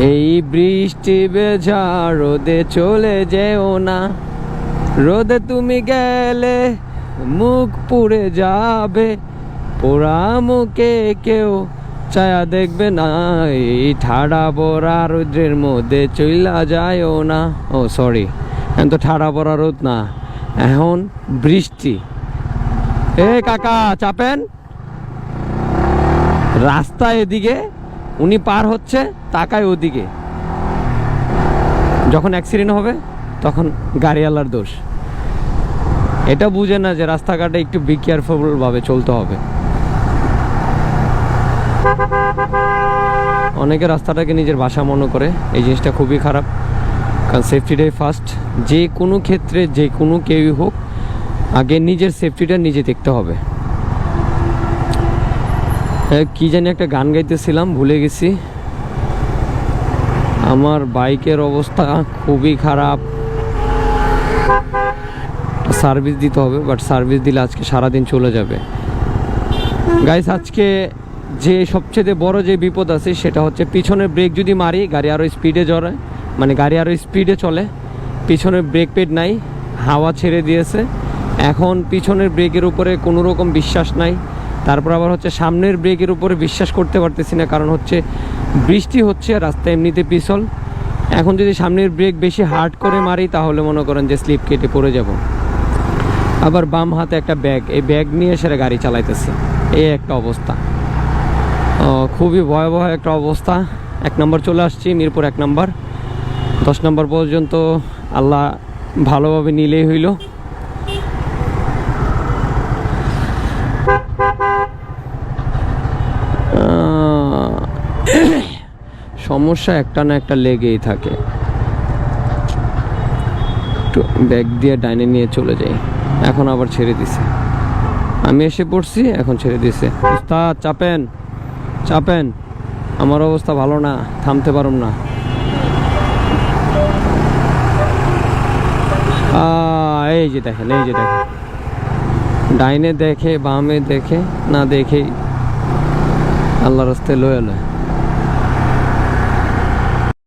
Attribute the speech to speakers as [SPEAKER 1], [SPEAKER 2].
[SPEAKER 1] এই বৃষ্টি বেঝা রোদে চলে যেও না। রোদে তুমি গেলে মুখ পুড়ে যাবে। পোড়া মুখে কেউ ছায়া দেখবে না। এই ঠাড়া পড়া রোদ্রের মধ্যে চইলা যায়ও না। ও সরি এখন তো ঠাড়া পড়া রোদ না। এখন বৃষ্টি। এ, কাকা, চাপেন। রাস্তা এদিকে। উনি পার হচ্ছে, তাকায় ওদিকে। যখন অ্যাক্সিডেন্ট হবে, তখন গাড়িওয়ালার দোষ। এটা বুঝে না যে রাস্তাঘাটে একটু বি কেয়ারফুল ভাবে চলতে হবে। অনেকে রাস্তাটাকে নিজের বাসা মনে করে, এই জিনিসটা খুবই খারাপ। কারণ সেফটিটাই ফার্স্ট যে কোনো ক্ষেত্রে, যে কোনো কেউই হোক, আগে নিজের সেফটিটা নিজে দেখতে হবে। কি জানি একটা গান গাইতেছিলাম, ভুলে গেছি। আমার বাইকের অবস্থা খুবই খারাপ। সার্ভিস দিতে হবে, বাট সার্ভিস দিলে আজকে সারাদিন চলে যাবে। গাইস আজকে যে সবচেয়ে বড় যে বিপদ আছে, সেটা হচ্ছে পিছনের ব্রেক যদি মারি, গাড়ি আরও স্পিডে জড়ায় মানে গাড়ি আরও স্পিডে চলে। পিছনের ব্রেক পেড নাই, হাওয়া ছেড়ে দিয়েছে। এখন পিছনের ব্রেকের উপরে কোনো রকম বিশ্বাস নাই। তারপর আবার হচ্ছে সামনের ব্রেকের উপরে বিশ্বাস করতে পারতেছি না, কারণ হচ্ছে বৃষ্টি হচ্ছে, রাস্তা এমনিতে পিছল। এখন যদি সামনের ব্রেক বেশি হার্ড করে মারি, তাহলে মনে করেন যে স্লিপ কেটে পড়ে যাব। আবার বাম হাতে একটা ব্যাগ এই ব্যাগ নিয়ে সেটা গাড়ি চালাইতেছে। এই একটা অবস্থা। খুবই ভয়াবহ একটা অবস্থা। এক নম্বর চলে আসছি, মিরপুর এক নম্বর। দশ নম্বর পর্যন্ত আল্লাহ ভালোভাবে নিলেই হইল। সমস্যা একটা না একটা লেগেই থাকে। একটু ব্যাগ দিয়ে ডাইনে নিয়ে চলে যাই। এখন আবার ছেড়ে দিছে। আমি এসে পড়ছি, এখন ছেড়ে দিছে। উস্তাদ, চাপেন চাপেন। আমার অবস্থা ভালো না, থামতে পারুম না। এই যে দেখেন, এই যে দেখেন। ডাইনে দেখে, বামে দেখে, না দেখেই আল্লাহ রাস্তায় লয়ে লয়।